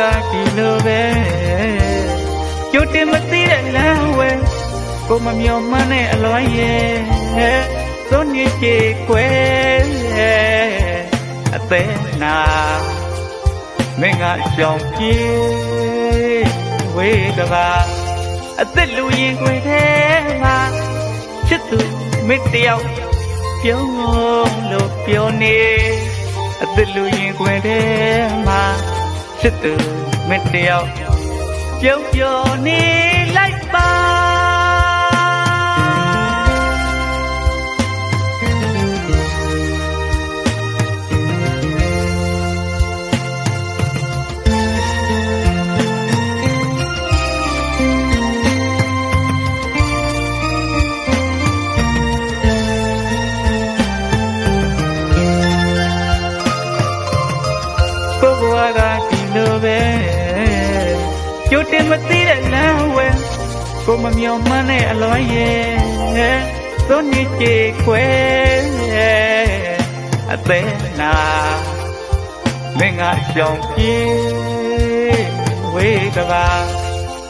ကဒီလိုပဲကြိုတင်မသိတဲ့လမ်းဝဲကိုမမျော်မှန်းတဲ့အလွမ်းရဲ့သွန်ကြီးချေကွဲအသေးနာမင်းကရှောင်ပြေးဝေးကဘာအသက်လူရင်ခွေထဲမှာချစ်သူမိတယောက်ပြုံးလို့ပြောနေအသက်လူရင်ခွေထဲမှာ ချစ်သူမစ်တယောက်ပြုံး ကြိုတင်မသိတဲ့လမ်းဝဲကိုမမျော်မှန်းတဲ့အလွမ်းရဲ့သွန်ညစ်ကြေခွဲအသေးနာမင်းကကြောင်ပြေးဝေးကပါ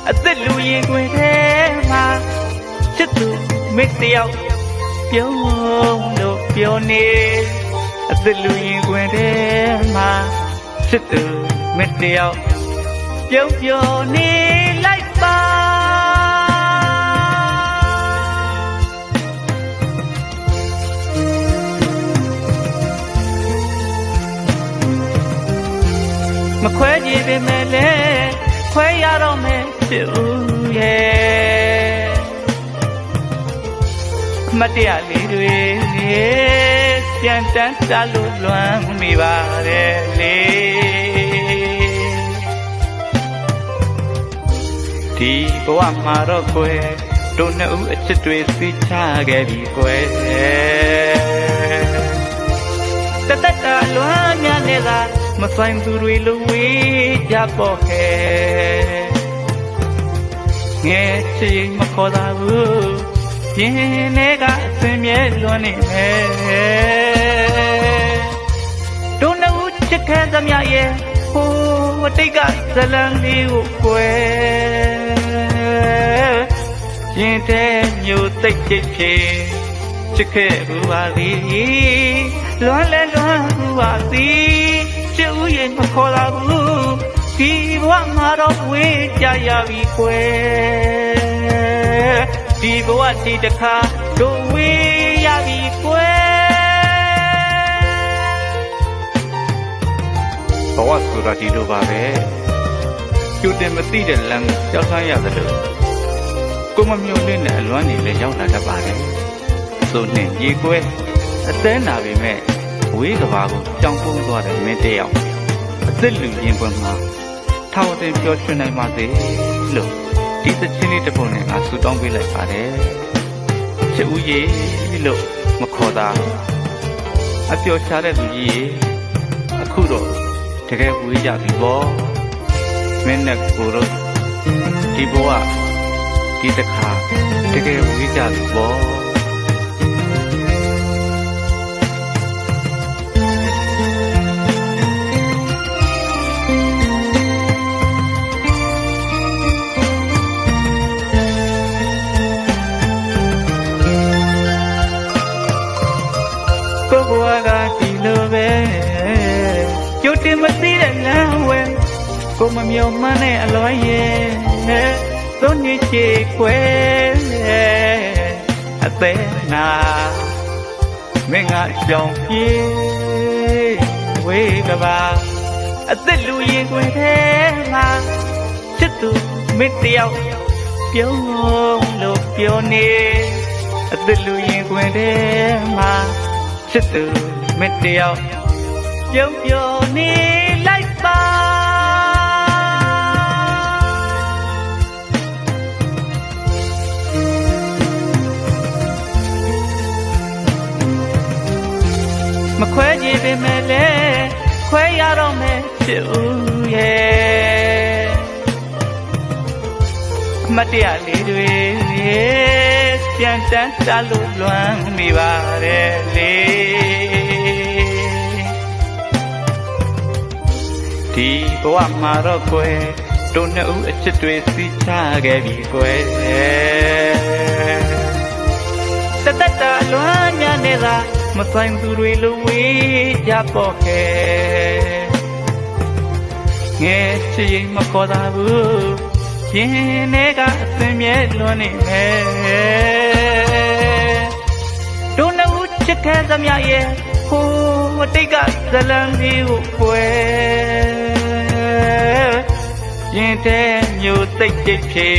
အသက်လူရင်ခွေထဲမှာချစ်သူမစ်တယောက်ပြုံးလို့ပြောနေအသက်လူရင်ခွေထဲမှာချစ်သူမစ်တယောက် ပြုံးပြောနေလိုက်ပါမခွဲကြည့်ပေမဲ့လည်းခွဲရတော့မယ်ချစ်ဦးရဲ့မတရားလေးတွေပြန်တန်းတလို့လွမ်းမိပါတယ်လေ ဒီဘဝမှာတော့ကွယ်တို့နှစ်ဦးအချစ်တွေစီးချခဲ့ပြီကွယ်တသက်တာလွမ်းများနေသာမဆိုင်သူတွေလိုဝေးကြပေါ့ခဲ့ငယ်ချီမခေါ်သာဘူးပြင်းနေကအစင်မြဲလွန်နေမယ်တို့နှုတ်ချစ်ခဲသမျှရဲ့ဟိုးအတိတ်ကဇလံလေးကိုကွယ် ရင်တဲ့မျိုးသိတ်ချစ်ချေချစ်ခဲ့ဘူးပါသည်လွန်လဲလွန်ဘူးပါသည်ချစ်ဦးရင်မခေါ်လာဘူးဒီဘဝမှာတော့ဝေးကြရပြီကွယ်ဒီဘဝဒီတစ်ခါတို့ဝေးရပြီကွယ်ဘဝဆိုတာဒီလိုပါပဲကျူတင်မသိတဲ့လမ်းကိုကြောက်ခမ်းရတယ်လို့ ကိုမမျိုးလင်းတဲ့အလွမ်းနေလည်းရောက်လာတတ်ပါတယ်ဆိုနှင့်ရေကွဲအသေးနာပေမဲ့ဝေးကဘာကိုကြောင်ပုံးသွားတယ်မင်းတယောက်အသက်လူရင်ပွင့်မှာထောက်တင်ပြောရွှင်နိုင်ပါစေလို့ဒီသချင်းလေးတစ်ပုဒ်နဲ့ငါဆုတောင်းပေးလိုက်ပါတယ်ချစ်ဦးရေလို့မခေါ်တာအပျော်ရှားတဲ့သူကြီးရေအခုတော့တကယ်ဝေးကြပြီပေါ့မင်းနဲ့ကိုတို့ဒီဘဝ ဒီတစ်ခါတကယ်ဝေးကြပြီပေါ့ကိုဘွားကဒီလိုပဲကြိုတင်မသိတဲ့လမ်းဝဲကိုမမျော်မှန်းတဲ့အလွမ်းရဲ့ သွန်ညစ်ချေခွဲအသေးနာမင်းကကြောင်ပြေးဝေးကပါအသက်လူရင်ခွေထဲမှာချစ်သူမစ်တယောက်ပြုံးလို့ပြောနေအသက်လူရင်ခွေထဲမှာချစ်သူမတယောက်ပြုံးပြောနေ ခွဲရတော့မယ်ချစ်ဦးရဲ့အမတ်တရားလေးတွေပြန်တန်းတလို့လွမ်းမိပါတယ်လေဒီဘဝမှာတော့ကွယ်ဒတို့နှစ်ဦးအချစ်တွေစီချခဲ့ပြီကွယ်တသက်တာလွမ်းညနေသာ မဆိုင်သူတွေလိုဝေးကြပေါ့ခဲ့ငယ်ချစ်ရင်မခေါ်တာဘူးရင်ထဲကအစင်မြဲလွန်နေမယ်တို့နှစ်ဦးချစ်ခဲသမျှရဲ့ဟိုးအတိတ်ကဇလံကြီးကိုကွယ်ရင်ထဲမျိုးစိတ်တိတ်ဖြေ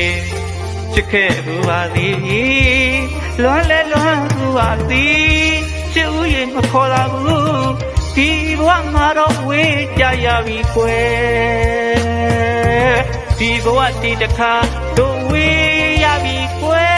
ချစ်ခဲ့ဘူးပါသည်လွမ်းလဲလွမ်းဘူးပါသည်ချစ်ဦးရင် မခေါ်တာဘူးဒီဘဝမှာတော့ဝေးကြရပြီကွယ်ဒီဘဝဒီတစ်ခါတို့ဝေးရပြီကွယ်